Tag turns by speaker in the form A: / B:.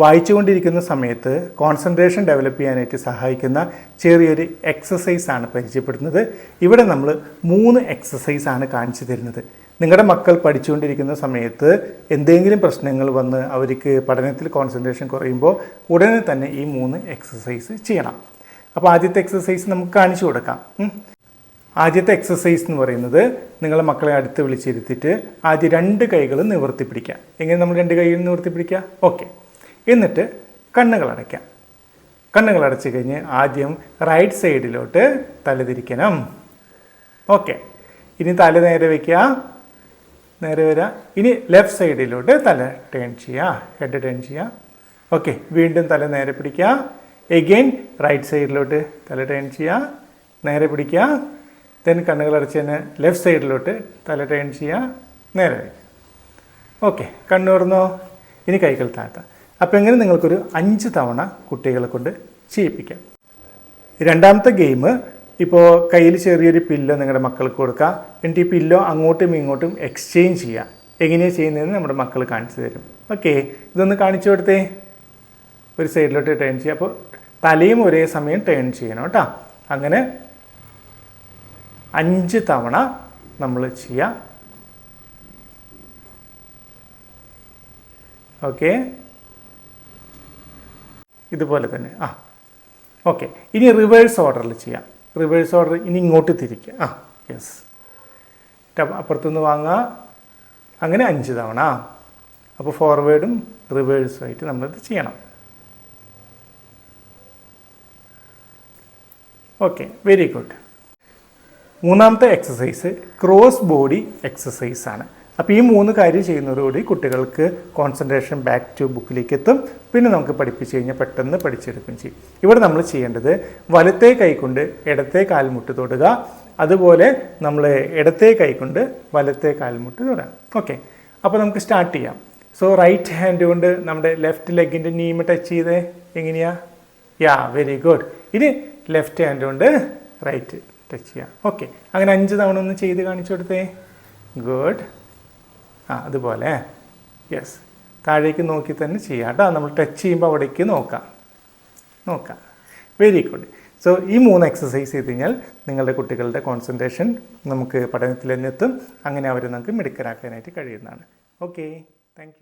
A: വായിച്ചുകൊണ്ടിരിക്കുന്ന സമയത്ത് concentration develop ചെയ്യാനായിട്ട് സഹായിക്കുന്ന ചെറിയൊരു എക്സസൈസ് ആണ് പരിചയപ്പെടുന്നത്. ഇവിടെ നമ്മൾ മൂന്ന് എക്സസൈസ് ആണ് കാണിച്ചു തരുന്നത്. നിങ്ങളുടെ മക്കൾ പഠിച്ചുകൊണ്ടിരിക്കുന്ന സമയത്ത് എന്തെങ്കിലും പ്രശ്നങ്ങൾ വന്ന് അവർക്ക് പഠനത്തിൽ കോൺസെൻട്രേഷൻ കുറയുമ്പോൾ ഉടനെ തന്നെ ഈ മൂന്ന് എക്സസൈസ് ചെയ്യണം. അപ്പോൾ ആദ്യത്തെ എക്സസൈസ് നമുക്ക് കാണിച്ചു കൊടുക്കാം. ആദ്യത്തെ എക്സസൈസ് എന്ന് പറയുന്നത് നിങ്ങളെ മക്കളെ അടുത്ത് വിളിച്ചിരുത്തിയിട്ട് ആദ്യം രണ്ട് കൈകൾ നിവർത്തി പിടിക്കുക എങ്ങനെ നമ്മൾ രണ്ട് കൈകൾ നിവർത്തി പിടിക്കുക ഓക്കെ. എന്നിട്ട് കണ്ണുകൾ അടയ്ക്കാം. കണ്ണുകൾ അടച്ചു കഴിഞ്ഞ് ആദ്യം റൈറ്റ് സൈഡിലോട്ട് തലതിരിക്കണം ഓക്കെ ഇനി തല നേരെ വയ്ക്കുക നേരെ വരിക. ഇനി ലെഫ്റ്റ് സൈഡിലോട്ട് തല ടേൺ ചെയ്യുക. ഹെഡ് ടേൺ ചെയ്യുക. ഓക്കെ വീണ്ടും തല നേരെ പിടിക്കുക. എഗെയിൻ റൈറ്റ് സൈഡിലോട്ട് തല ടേൺ ചെയ്യുക. നേരെ പിടിക്കുക. ദെൻ കണ്ണുകൾ അടച്ച് തന്നെ ലെഫ്റ്റ് സൈഡിലോട്ട് തല ടേൺ ചെയ്യുക. നേരെ വയ്ക്കുക ഓക്കെ കണ്ണു തുറന്നോ? ഇനി കൈകൾ താഴ്ത്താം. അപ്പോൾ എങ്ങനെ നിങ്ങൾക്കൊരു അഞ്ച് തവണ കുട്ടികളെ കൊണ്ട് ചെയ്യിപ്പിക്കാം. രണ്ടാമത്തെ ഗെയിം ഇപ്പോൾ കയ്യിൽ ചെറിയൊരു പില്ലോ നിങ്ങളുടെ മക്കൾക്ക് കൊടുക്കുക എന്നിട്ട് ഈ പില്ലോ അങ്ങോട്ടും ഇങ്ങോട്ടും എക്സ്ചേഞ്ച് ചെയ്യുക എങ്ങനെയാണ് ചെയ്യുന്നതെന്ന് നമ്മുടെ മക്കൾ കാണിച്ചു തരും. ഓക്കെ ഇതൊന്ന് കാണിച്ചു കൊടുത്തേ. ഒരു സൈഡിലോട്ട് ടേൺ ചെയ്യുക അപ്പോൾ തലയും ഒരേ സമയം ടേൺ ചെയ്യണം കേട്ടോ. അങ്ങനെ അഞ്ച് തവണ നമ്മൾ ചെയ്യുക ഓക്കെ ഇതുപോലെ തന്നെ. ആ. ഓക്കെ ഇനി റിവേഴ്സ് ഓർഡറിൽ ചെയ്യാം. റിവേഴ്സ് ഓർഡർ ഇനി ഇങ്ങോട്ട് തിരിക്കുക ആ. യെസ് അപ്പുറത്തുനിന്ന് വാങ്ങുക. അങ്ങനെ അഞ്ച് തവണ. അപ്പോൾ ഫോർവേഡും റിവേഴ്സും ആയിട്ട് നമ്മളിത് ചെയ്യണം. ഓക്കെ വെരി ഗുഡ് മൂന്നാമത്തെ എക്സസൈസ് ക്രോസ് ബോഡി എക്സസൈസ് ആണ്. അപ്പോൾ ഈ മൂന്ന് കാര്യം ചെയ്യുന്നതോടുകൂടി കുട്ടികൾക്ക് കോൺസെൻട്രേഷൻ ബാക്ക് ടു ബുക്കിലേക്ക് എത്തും പിന്നെ നമുക്ക് പഠിപ്പിച്ച് കഴിഞ്ഞാൽ പെട്ടെന്ന് പഠിച്ചെടുക്കുകയും ചെയ്യും. ഇവിടെ നമ്മൾ ചെയ്യേണ്ടത് വലത്തേ കൈ കൊണ്ട് ഇടത്തെ കാൽമുട്ട് തൊടുക. അതുപോലെ നമ്മൾ ഇടത്തെ കൈ കൊണ്ട് വലത്തെ കാൽമുട്ട് തൊടാം ഓക്കെ. അപ്പോൾ നമുക്ക് സ്റ്റാർട്ട് ചെയ്യാം. സോ റൈറ്റ് ഹാൻഡ് കൊണ്ട് നമ്മുടെ ലെഫ്റ്റ് ലെഗിന്റെ നീമ ടച്ച് ചെയ്തേ. എങ്ങനെയാ? യാ വെരി ഗുഡ് ഇനി ലെഫ്റ്റ് ഹാൻഡ് കൊണ്ട് റൈറ്റ് ടച്ച് ചെയ്യാം. ഓക്കെ അങ്ങനെ അഞ്ച് തവണ ഒന്ന് ചെയ്ത് കാണിച്ചു കൊടുത്തേ. ഗുഡ് ആ അതുപോലെ. യെസ് താഴേക്ക് നോക്കി തന്നെ ചെയ്യാം കേട്ടോ നമ്മൾ ടച്ച് ചെയ്യുമ്പോൾ അവിടേക്ക് നോക്കാം. നോക്കാം. വെരി ഗുഡ് സോ ഈ മൂന്ന് എക്സസൈസ് ചെയ്ത് കഴിഞ്ഞാൽ നിങ്ങളുടെ കുട്ടികളുടെ കോൺസെൻട്രേഷൻ നമുക്ക് പഠനത്തിൽ തന്നെ എത്തും. അങ്ങനെ അവർ നമുക്ക് മിടുക്കരാക്കാനായിട്ട് കഴിയുന്നതാണ്. Okay thank